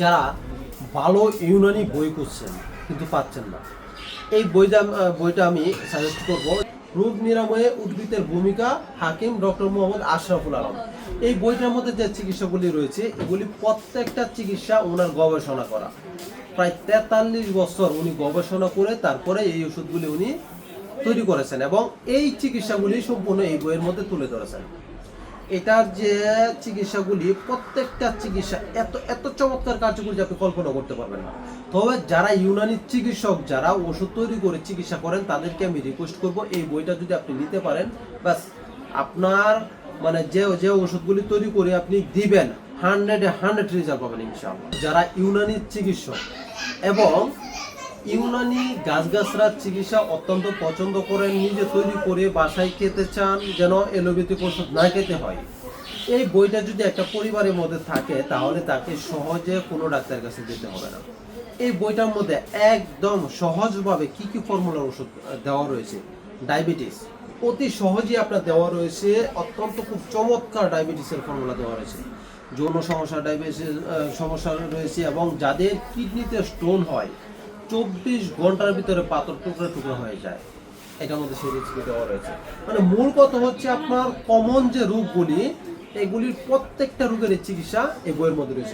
যারা ভালো ইউনানি বই করছেন কিন্তু পাচ্ছেন না। এই বইটা বইটা আমি সাজেস্ট করব। রোগ নিরাময়ে উদ্ভিদের ভূমিকা, হাকিম ডক্টর মোহাম্মদ আশরাফুল আলম। এই বইটার মধ্যে যে চিকিৎসাগুলি রয়েছে, এগুলি প্রত্যেকটা চিকিৎসা ওনার গবেষণা করা। প্রায় তেতাল্লিশ বছর উনি গবেষণা করে তারপরে এই ওষুধগুলি উনি তৈরি করেছেন এবং এই চিকিৎসাগুলি সম্পূর্ণ এই বইয়ের মধ্যে তুলে ধরেছেন। এটার যে চিকিৎসাগুলি, প্রত্যেকটা চিকিৎসা এত এত চমৎকার কার্যকরী যে আপনি কল্পনা করতে পারবেন না। তবে যারা ইউনানি চিকিৎসক, যারা ওষুধ তৈরি করে চিকিৎসা করেন, তাদেরকে আমি রিকোয়েস্ট করব এই বইটা যদি আপনি নিতে পারেন, ব্যাস। আপনার মানে যে যে ওষুধগুলি তৈরি করে আপনি দিবেন হান্ড্রেডে হান্ড্রেড রেজাল্ট পাবেন ইনশাআল্লাহ। যারা ইউনানি চিকিৎসক এবং ইউনানি গাছগাছরার চিকিৎসা অত্যন্ত পছন্দ করেন নিজে তৈরি করে বাসায় খেতে চান, যেন এলোপ্যাথিক ওষুধ না খেতে হয়। এই বইটা যদি একটা পরিবারের মধ্যে থাকে, তাহলে তাকে সহজে কোনো ডাক্তারের কাছে যেতে হবে না। এই বইটার মধ্যে একদম সহজভাবে কি কি ফর্মুলার ওষুধ দেওয়া রয়েছে? ডায়াবেটিস। অতি সহজেই আপনার দেওয়া রয়েছে, অত্যন্ত খুব চমৎকার ডায়াবেটিসের ফর্মুলা দেওয়া রয়েছে। যৌন সমস্যা ডায়াবেটিস সমস্যা রয়েছে এবং যাদের কিডনিতে স্টোন হয় চব্বিশ ঘণ্টার ভিতরে পাথর টুকরা টুকরো হয়ে যায়। এটার মধ্যে সেই রেসিপি দেওয়া রয়েছে। মানে মূল কথা হচ্ছে আপনার কমন যে রোগগুলি, এগুলির প্রত্যেকটা রোগের চিকিৎসা এই বইয়ের মধ্যে রয়েছে।